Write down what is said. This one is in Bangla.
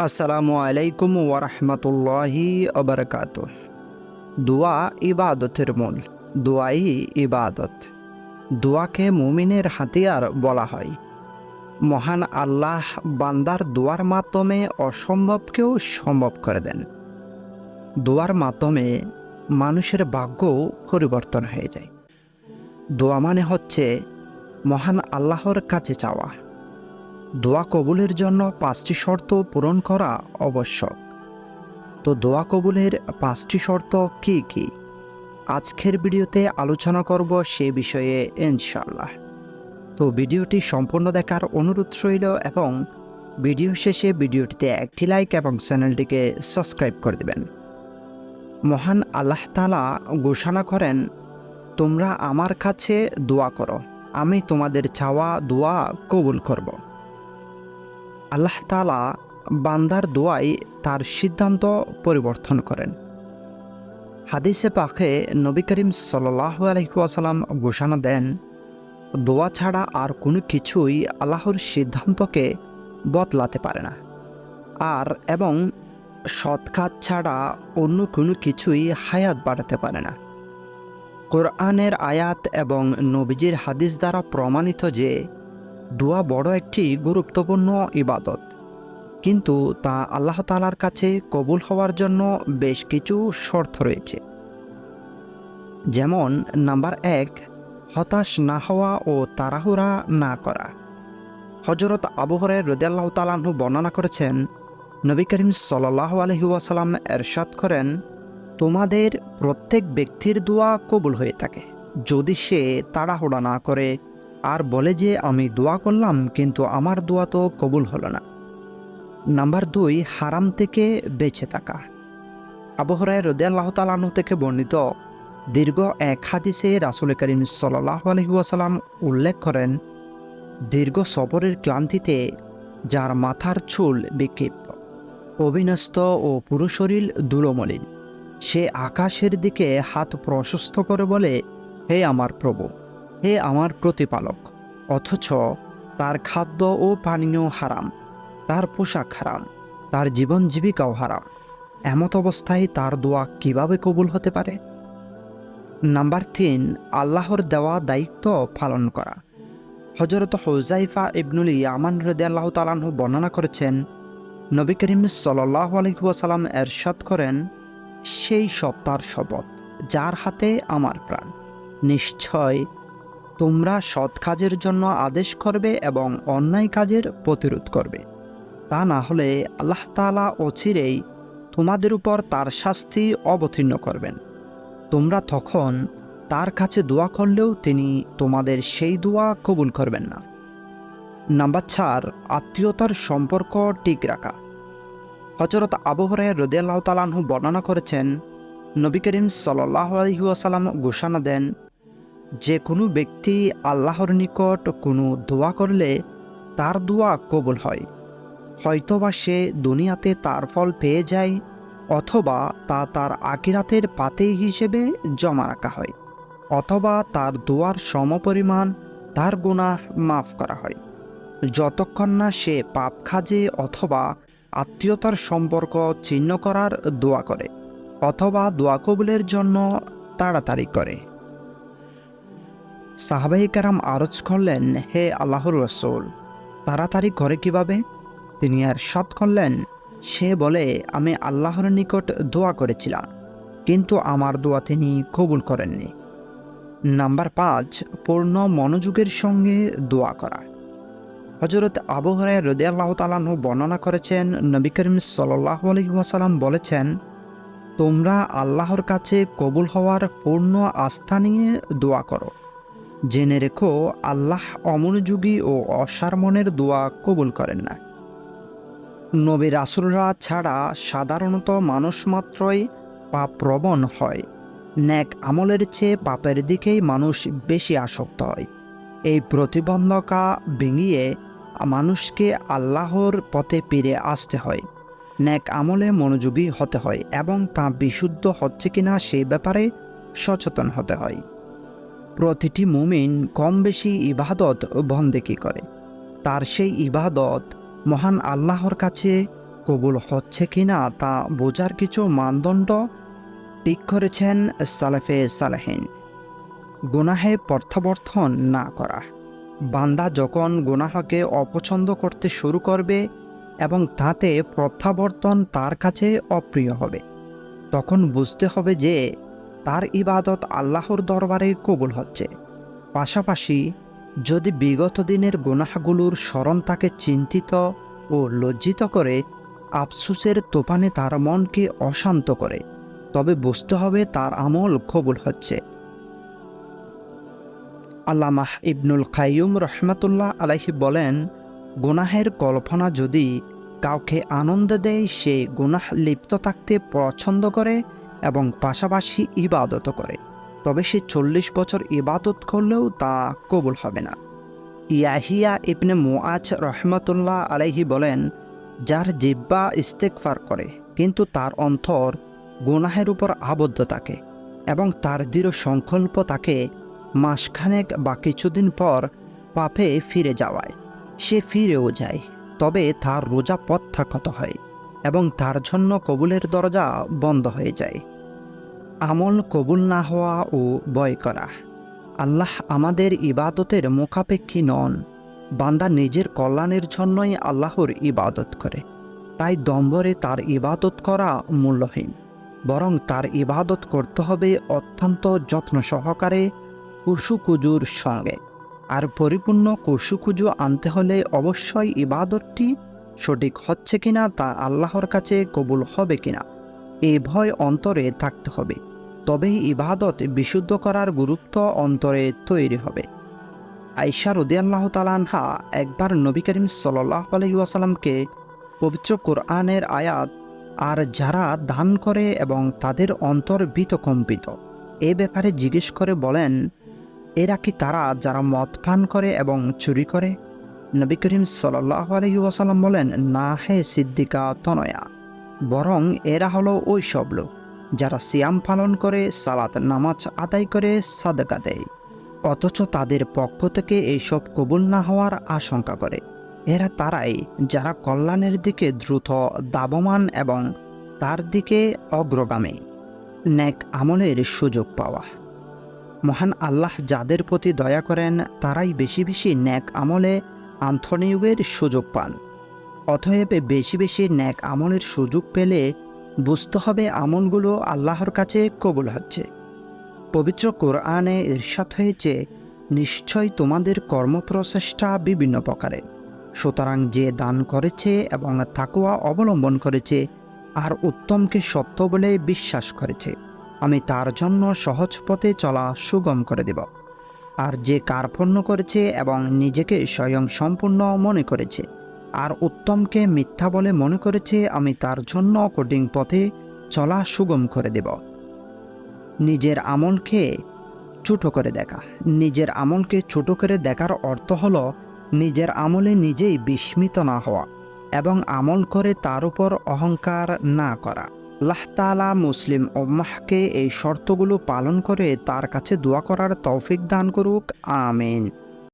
আসসালামু আলাইকুম ওরহমতুল্লাহি অবরকাত দোয়া ইবাদতের মূল, দোয়াই ইবাদত। দোয়াকে মুমিনের হাতিয়ার বলা হয়। মহান আল্লাহ বান্দার দোয়ার মাধ্যমে অসম্ভবকেও সম্ভব করে দেন। দোয়ার মাধ্যমে মানুষের ভাগ্য পরিবর্তন হয়ে যায়। দোয়া মানে হচ্ছে মহান আল্লাহর কাছে চাওয়া। দোয়া কবুলের জন্য পাঁচটি শর্ত পূরণ করা আবশ্যক। তো দোয়া কবুলের পাঁচটি শর্ত কি কি? আজকের ভিডিওতে আলোচনা করব সে বিষয়ে ইনশাল্লাহ তো ভিডিওটি সম্পূর্ণ দেখার অনুরোধ রইল এবং ভিডিও শেষে ভিডিওটিতে একটি লাইক এবং চ্যানেলটিকে সাবস্ক্রাইব করে দেবেন। মহান আল্লাহ তালা ঘোষণা করেন, তোমরা আমার কাছে দোয়া করো, আমি তোমাদের চাওয়া দোয়া কবুল করব। আল্লাহ তালা বান্দার দোয়াই তার সিদ্ধান্ত পরিবর্তন করেন। হাদিসে পাখে নবী করিম সাল্লাহ আলহিহাসাল্লাম ঘোষণা দেন, দোয়া ছাড়া আর কোনো কিছুই আল্লাহর সিদ্ধান্তকে বদলাতে পারে না। আর এবং সৎ কাজ ছাড়া অন্য কোনো কিছুই হায়াত বাড়াতে পারে না। কোরআনের আয়াত এবং নবীজির হাদিস দ্বারা প্রমাণিত যে দোয়া বড় একটি গুরুত্বপূর্ণ ইবাদত। কিন্তু তা আল্লাহ তালার কাছে কবুল হওয়ার জন্য বেশ কিছু শর্ত রয়েছে। যেমন, নাম্বার এক, হতাশ না হওয়া ও তাড়াহুড়া না করা। হজরত আবহরের রদিয়াল্লাহ তালাহু বর্ণনা করেছেন, নবী করিম সাল্লাহ আলহি ওয়াসাল্লাম এরশাদ করেন, তোমাদের প্রত্যেক ব্যক্তির দোয়া কবুল হয়ে থাকে। যদি সে তাড়াহুড়া না করে আর বলে যে আমি দোয়া করলাম, কিন্তু আমার দোয়া তো কবুল হলো না। নাম্বার দুই, হারাম থেকে বেঁচে থাকা। আবহরায় রদিয়াল্লাহ তালাহু থেকে বর্ণিত দীর্ঘ এক হাদিসে রাসুল করিম সাল্লাহ আলহিউসালাম উল্লেখ করেন, দীর্ঘ সফরের ক্লান্তিতে যার মাথার চুল বিক্ষিপ্ত অবিনস্ত ও পুরুষরিল দুলমলিন সে আকাশের দিকে হাত প্রশস্ত করে বলে, হে আমার প্রভু হে আমার প্রতিপালক, অথচ তার খাদ্য ও পানীয় হারাম, তার পোশাক হারাম, তার জীবন জীবিকাও হারাম। এমত অবস্থায় তার দোয়া কীভাবে কবুল হতে পারে? নাম্বার তিন, আল্লাহর দেওয়া দায়িত্ব পালন করা। হজরত হজাইফা ইবনুল ইয়ামান রদে আল্লাহ তালাহ বর্ণনা করেছেন, নবী করিম সাল্লাহ আলহিহাসাল্লাম এরশাদ করেন, সেই সত্তার শপথ, যার হাতে আমার প্রাণ। নিশ্চয় তোমরা সৎ কাজের জন্য আদেশ করবে এবং অন্যায় কাজের প্রতিরোধ করবে। তা না হলে আল্লাহ তালা অচিরেই তোমাদের উপর তার শাস্তি অবতীর্ণ করবেন। তোমরা তখন তার কাছে দোয়া করলেও তিনি তোমাদের সেই দোয়া কবুল করবেন না। নাম্বার চার, আত্মীয়তার সম্পর্ক ঠিক রাখা। হজরত আবহরায় রদিয়াল্লাহ তালাহু বর্ণনা করেছেন, নবী করিম সাল্লাহ আলহিউসালাম ঘোষণা দেন যে কোনো ব্যক্তি আল্লাহর নিকট কোনো দোয়া করলে তার দোয়া কবুল হয়। হয়তোবা সে দুনিয়াতে তার ফল পেয়ে যায় অথবা তা তার আকিরাতের পাতে হিসেবে জমা রাখা হয় অথবা তার দোয়ার সমপরিমাণ তার গুনাহ মাফ করা হয়। যতক্ষণ না সে পাপ খাজে অথবা আত্মীয়তার সম্পর্ক ছিন্ন করার দোয়া করে অথবা দোয়া কবুলের জন্য তাড়াতাড়ি করে। সাহাবাই কারাম আরজ করলেন, হে আল্লাহর রসুল, তাড়াতাড়ি করে কীভাবে? তিনি আর সৎ করলেন, সে বলে, আমি আল্লাহর নিকট দোয়া করেছিলাম, কিন্তু আমার দোয়া তিনি কবুল করেননি। নাম্বার পাঁচ, পূর্ণ মনোযোগের সঙ্গে দোয়া করা। হজরত আবহরায় রদে আল্লাহ তালাহু বর্ণনা করেছেন, নবী করিম সাল্লাহ আলহিহাসাল্লাম বলেছেন, তোমরা আল্লাহর কাছে কবুল হওয়ার পূর্ণ আস্থা নিয়ে দোয়া করো। জেনে রেখো, আল্লাহ অমনোযোগী ও অসার মনের দোয়া কবুল করেন না। নবী রাসুলরা ছাড়া সাধারণত মানুষ মাত্রই পাপ প্রবণ হয়। ন্যাক আমলের চেয়ে পাপের দিকেই মানুষ বেশি আসক্ত হয়। এই প্রতিবন্ধকা ভেঙিয়ে মানুষকে আল্লাহর পথে ফিরে আসতে হয়। ন্যাক আমলে মনোযোগী হতে হয় এবং তা বিশুদ্ধ হচ্ছে কিনা সে ব্যাপারে সচেতন হতে হয়। প্রতিটি মুমিন কম বেশি ইবাদত বন্দেকি করে? তার সেই ইবাদত মহান আল্লাহর কাছে কবুল হচ্ছে কিনা তা বোঝার কিছু মানদণ্ড ঠিক করেছেন সালেফে সালেহীন। গুনাহে প্রত্যাবর্তন না করা। বান্দা যখন গুনাহকে অপছন্দ করতে শুরু করবে এবং তাতে প্রত্যাবর্তন তার কাছে অপ্রিয় হবে, তখন বুঝতে হবে যে তার ইবাদত আল্লাহর দরবারে কবুল হচ্ছে। পাশাপাশি, যদি বিগত দিনের গুনাহগুলোর স্মরণ তাকে চিন্তিত ও লজ্জিত করে, আফসুসের তোফানে তার মনকে অশান্ত করে, তবে বুঝতে হবে তার আমল কবুল হচ্ছে। আল্লামাহ ইবনুল কাইয়ুম রহমতুল্লাহ আলাইহি বলেন, গুনাহের কল্পনা যদি কাউকে আনন্দ দেয়, সে গুনাহ লিপ্ত থাকতে পছন্দ করে এবং পাশাপাশি ইবাদত করে। তবে সে চল্লিশ বছর ইবাদত করলেও তা কবুল হবে না। ইয়াহিয়া ইবনে মুআজ রহমতুল্লাহ আলাইহি বলেন, যার জিব্বা ইস্তেকফার করে, কিন্তু তার অন্তর গুনাহের উপর আবদ্ধ থাকে এবং তার দৃঢ় সংকল্প তাকে মাসখানেক বা কিছুদিন পর পাপে ফিরে যাওয়ায়। সে ফিরেও যায়, তবে তার রোজা প্রত্যাখ্যাত হয়। এবং তার জন্য কবুলের দরজা বন্ধ হয়ে যায়। আমল কবুল না হওয়া ও বয় করা। আল্লাহ আমাদের ইবাদতের মুখাপেক্ষী নন। বান্দা নিজের কল্যাণের জন্যই আল্লাহর ইবাদত করে। তাই দম্বরে তার ইবাদত করা মূল্যহীন। বরং তার ইবাদত করতে হবে অত্যন্ত যত্ন সহকারে কুসুকুজুর সঙ্গে। আর পরিপূর্ণ কুসুকুজু আনতে হলে অবশ্যই ইবাদতটি সঠিক হচ্ছে কিনা তা আল্লাহর কাছে কবুল হবে কিনা এই ভয় অন্তরে থাকতে হবে। তবেই ইবাদত বিশুদ্ধ করার গুরুত্ব অন্তরে তৈরি হবে। আইসা রদিয়াল্লাহ তালানহা একবার নবী করিম সাল্লাহ আলহিউসালামকে পবিত্র কোরআনের আয়াত আর যারা দান করে এবং তাদের অন্তর বিতকম্পিত এ ব্যাপারে জিজ্ঞেস করে বলেন, এরা কি তারা যারা মদ পান করে এবং চুরি করে? নবী করিম সাল্লাহ আলহিউসালাম বলেন, না হে সিদ্দিকা তনয়া, বরং এরা হলো ওই সব লোক যারা সিয়াম পালন করে, সালাত নামাজ আদায় করে, সাদকা দেয়। অথচ তাদের পক্ষ থেকে এইসব কবুল না হওয়ার আশঙ্কা করে। এরা তারাই যারা কল্যাণের দিকে দ্রুত, দাবমান এবং তার দিকে অগ্রগামী। ন্যাক আমলের সুযোগ পাওয়া। মহান আল্লাহ যাদের প্রতি দয়া করেন, তারাই বেশি বেশি ন্যাক আমলে আন্থনিয়োগের সুযোগ পান। অতএব বেশি বেশি ন্যাক আমলের সুযোগ পেলে বুঝতে হবে আমলগুলো আল্লাহর কাছে কবুল হচ্ছে। পবিত্র কোরআনে ঈর্ষাদ হয়েছে, নিশ্চয় তোমাদের কর্মপ্রচেষ্টা বিভিন্ন প্রকারের সুতরাং যে দান করেছে এবং তাকুয়া অবলম্বন করেছে, আর উত্তমকে সত্য বলে বিশ্বাস করেছে। আমি তার জন্য সহজ পথে চলা সুগম করে দেব। আর যে কার্পণ্য করেছে এবং নিজেকে স্বয়ং সম্পূর্ণ মনে করেছে, আর উত্তমকে মিথ্যা বলে মনে করেছে, আমি তার জন্য কঠিন পথে চলা সুগম করে দেব। নিজের আমলকে ছোটো করে দেখা। নিজের আমলকে ছোট করে দেখার অর্থ হলো নিজের আমলে নিজেই বিস্মিত না হওয়া এবং আমল করে তার উপর অহংকার না করা। আল্লাহ তালা মুসলিম ওম্মাহকে এই শর্তগুলো পালন করে তার কাছে দোয়া করার তৌফিক দান করুক, আমিন।